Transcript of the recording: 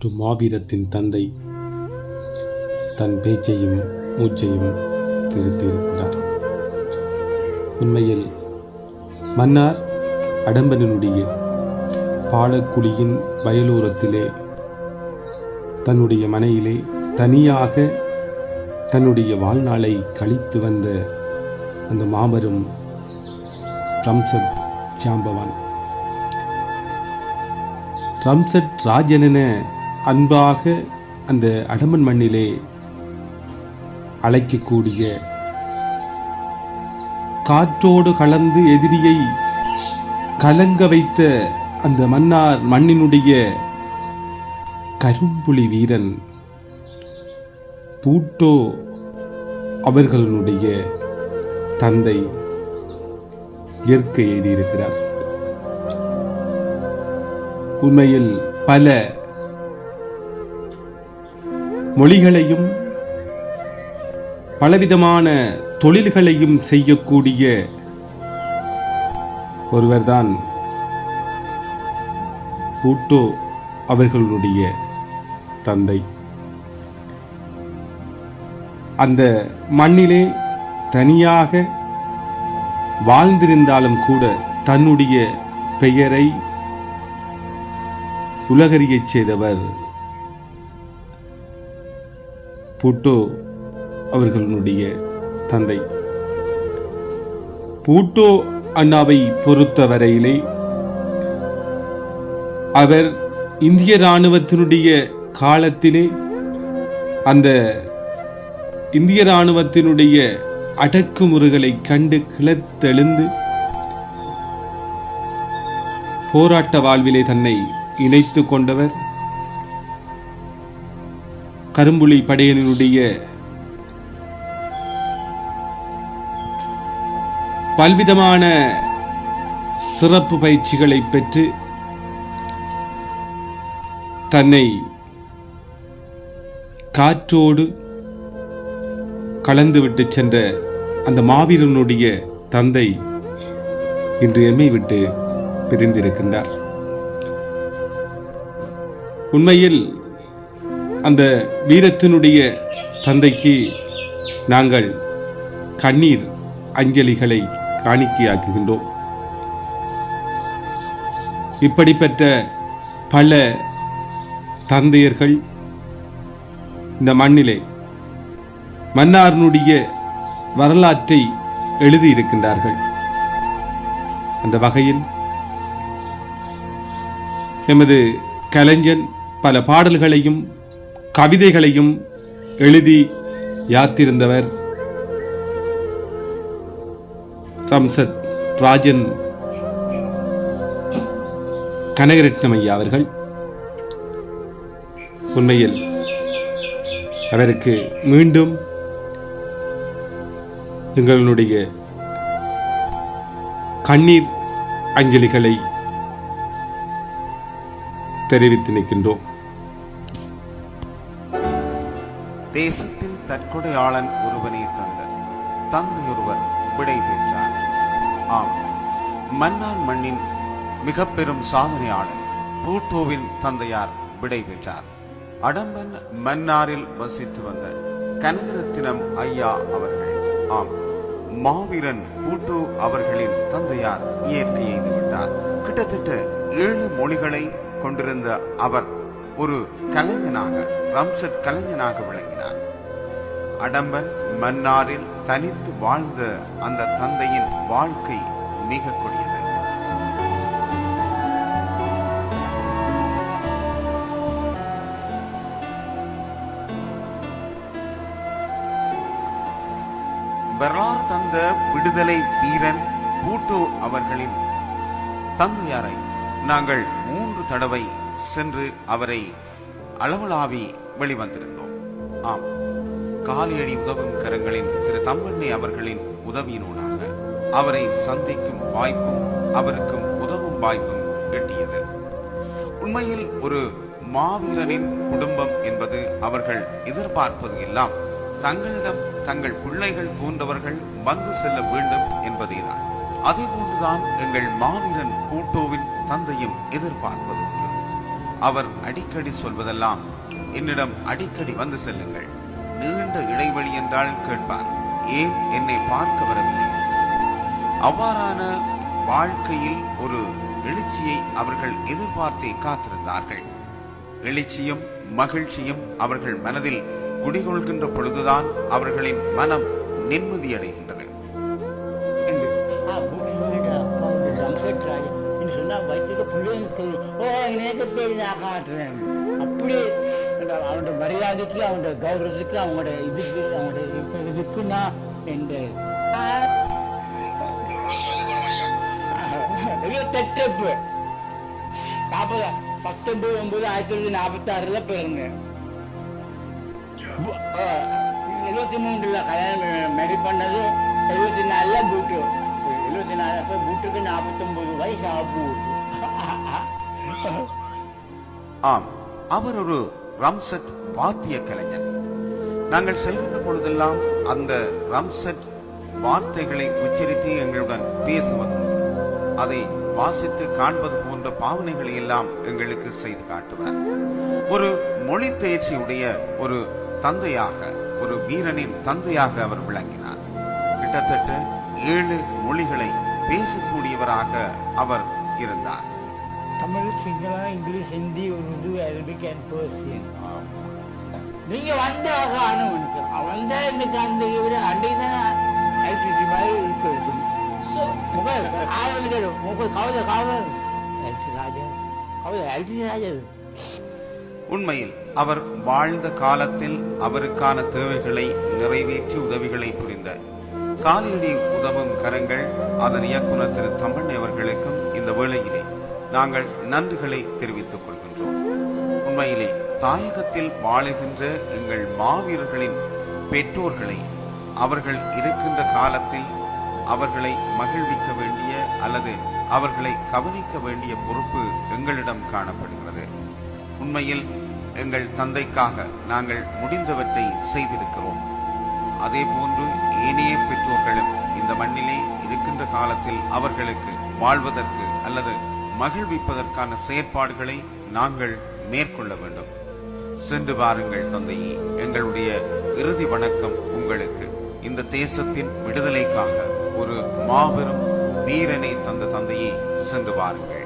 ஒரு மாவீரத்தின் தந்தை தன் பேச்சையும் மூச்சையும் திருத்தியிருக்கிறார் உண்மையில் மன்னார் அடம்பனினுடைய பாலக்குழியின் வயலூரத்திலே தன்னுடைய மனையிலே தனியாக தன்னுடைய வாழ்நாளை கழித்து வந்த அந்த மாபெரும் ரம்சத் ஜாம்பவான் ரம்சட் ராஜனென அன்பாக அந்த அடமன் மண்ணிலே அழைக்கக்கூடிய காற்றோடு கலந்து எதிரியை கலங்க வைத்த அந்த மன்னார் மண்ணினுடைய கரும்புலி வீரன் பூட்டோ அவர்களுடைய தந்தை இயற்கை எழுதியிருக்கிறார் உண்மையில் பல மொழிகளையும் பலவிதமான தொழில்களையும் செய்யக்கூடிய ஒருவர்தான் பூட்டோ அவர்களுடைய தந்தை. அந்த மண்ணிலே தனியாக வாழ்ந்திருந்தாலும் கூட தன்னுடைய பெயரை உலகறியச் செய்தவர் பூட்டோ அவர்களுடைய தந்தை. பூட்டோ அண்ணாவை பொறுத்தவரையிலே அவர் இந்திய இராணுவத்தினுடைய காலத்திலே அந்த இந்திய இராணுவத்தினுடைய அடக்குமுறைகளை கண்டு கிளத்தெழுந்து போராட்ட வாழ்விலே தன்னை இணைத்து கொண்டவர். கரும்புலி படையலினுடைய பல்விதமான சிறப்பு பயிற்சிகளை பெற்று தன்னை காற்றோடு கலந்துவிட்டு சென்ற அந்த மாவீரனுடைய தந்தை இன்று எம்மை விட்டு பிரிந்திருக்கின்றார். உண்மையில் அந்த வீரத்தினுடைய தந்தைக்கு நாங்கள் கண்ணீர் அஞ்சலிகளை காணிக்கையாக்குகின்றோம். இப்படிப்பட்ட பல தந்தையர்கள் இந்த மண்ணிலே மன்னார்னுடைய வரலாற்றை எழுதியிருக்கின்றார்கள் அந்த வகையில் எமது கலைஞன் பல பாடல்களையும் கவிதைகளையும் எழுதி யாத்திருந்தவர் ரம்சத் ராஜன் கனகரட்னம் ஐயா அவர்கள். உண்மையில் அவருக்கு மீண்டும் எங்களுடைய கண்ணீர் அஞ்சலிகளை தெரிவித்து நிற்கின்றோம். தேசத்தின் தற்கொடையாளன் ஒருவனே தந்த. தந்தையொருவர் விடை பெற்றார். ஆம் மன்னார் மண்ணின் மிக பெரும் சாதனையாளர் பூட்டோவின் தந்தையார் விடை பெற்றார். அடம்பன் மன்னாரில் வசித்து வந்த கனகரத்தினம் ஐயா அவர்கள். ஆம் மாவீரன் பூட்டோ அவர்களின் தந்தையார் இயற்கை எய்துவிட்டார் கிட்டத்தட்ட ஏழு மொழிகளை கொண்டிருந்த அவர் ஒரு கலைஞனாக ரம்சட் கலைஞனாக விளங்கினார். அடம்பன் மன்னாரில் தனித்து வாழ்ந்த அந்த தந்தையின் வாழ்க்கை மிக கொடியது. வரலாறு தந்த விடுதலை வீரன் பூட்டோ அவர்களின் தந்தையாரை நாங்கள் மூன்று தடவை சென்று அவரை அளவலாவி வெளிவந்திருந்தோம். ஆம். காலியடி உதவும் கரங்களின் திரு தம்பண்ணை அவர்களின் உதவியினூடாக. அவரை சந்திக்கும் வாய்ப்பும் அவருக்கும் உதவும் வாய்ப்பும் கிட்டியது உண்மையில் ஒரு மாவீரனின் குடும்பம் என்பது அவர்கள் எதிர்பார்ப்பது எல்லாம் தங்களிடம் தங்கள் பிள்ளைகள் போன்றவர்கள் வந்து செல்ல வேண்டும் என்பதேதான். அதே போன்றுதான் எங்கள் மாவீரன் பூட்டோவின் தந்தையும் எதிர்பார்ப்பது அவர் அடிக்கடி சொல்வதெல்லாம் என்னிடம் அடிக்கடி வந்து செல்லுங்கள். நீண்ட இடைவெளி என்றால் கேட்பார். ஏன் என்னை பார்க்க வரவில்லை? அவ்வாறான வாழ்க்கையில் ஒரு எழுச்சியை அவர்கள் எதிர்பார்த்து காத்திருந்தார்கள். எழுச்சியும் மகிழ்ச்சியும் அவர்கள் மனதில் குடிகொள்கின்ற பொழுதுதான் அவர்களின் மனம் நிம்மதியடைகின்றது. அப்படியே அவங்களோட அவனோட மரியாதைக்கு அவனோட கௌரவத்துக்கு அவங்களோட இதுக்கு அவனோட இதுக்கு நான் இந்த தெட்டப்பு. நாற்பது பத்தொன்பது ஒன்பது ஆயிரத்தி தொள்ளாயிரத்தி நாற்பத்தி ஆறுல பிறந்தேன் எழுபத்தி மூன்றுல கல்யாணம் மேரி பண்ணது எழுபத்தி நாலுல பூட்டு எழுபத்தி நாலு போய் பூட்டுக்கு நாற்பத்தொன்பது வயசு ஆகும் ஆம் அவர் ஒரு ரம்சட் வாத்திய கலைஞன். நாங்கள் செல்கின்ற பொழுதெல்லாம் அந்த ரம்சட் வார்த்தைகளை உச்சரித்து எங்களுடன் பேசுவதும் அதை வாசித்து காண்பது போன்ற பாவனைகளை எல்லாம் எங்களுக்கு செய்து காட்டுவார். ஒரு மொழி தேர்ச்சியுடைய ஒரு தந்தையாக ஒரு வீரனின் தந்தையாக அவர் விளங்கினார். கிட்டத்தட்ட ஏழு மொழிகளை பேசக்கூடியவராக அவர் இருந்தார். Tamil Sinhala English Hindi Urdu Arabic and Persian நீங்க வந்த காணும் எனக்கு வந்த எனக்கு அந்த இவரு. அன்றைக்கு தான் எலக்ட்ரிசிட்டி மாதிரி இருக்கு. முக ஆளுநர் முக கவலை காவல். எலக்ட்ரி ராஜா. கவலை எலக்ட்ரி ராஜா உண்மையில் அவர் வாழ்ந்த காலத்தில் அவருக்கான தேவைகளை நிறைவேற்றி உதவிகளை புரிந்த காலையடி உதவும் கரங்கள் அதன் இயக்குனர் திரு தம்பண்ணி அவர்களுக்கும் இந்த வேளையிலே. நாங்கள் நன்றிகளை தெரிவித்துக் கொள்கின்றோம். உண்மையிலே தாயகத்தில் வாழுகின்ற எங்கள் மாவீரர்களின் பெற்றோர்களை அவர்கள் இருக்கின்ற காலத்தில் அவர்களை மகிழ்விக்க வேண்டிய அல்லது அவர்களை கவனிக்க வேண்டிய பொறுப்பு எங்களிடம் காணப்படுகிறது. உண்மையில் எங்கள் தந்தைக்காக நாங்கள் முடிந்தவற்றை செய்திருக்கிறோம். அதே போன்று ஏனைய பெற்றோர்களும் இந்த மண்ணிலே இருக்கின்ற காலத்தில் அவர்களுக்கு வாழ்வதற்கு அல்லது மகிழ்விப்பதற்கான செயற்பாடுகளை நாங்கள் மேற்கொள்ள வேண்டும். சென்று வாருங்கள் தந்தையே. எங்களுடைய இறுதி வணக்கம் உங்களுக்கு. இந்த தேசத்தின் விடுதலைக்காக ஒரு மாபெரும் வீரனை தந்த தந்தையே சென்று வாருங்கள்.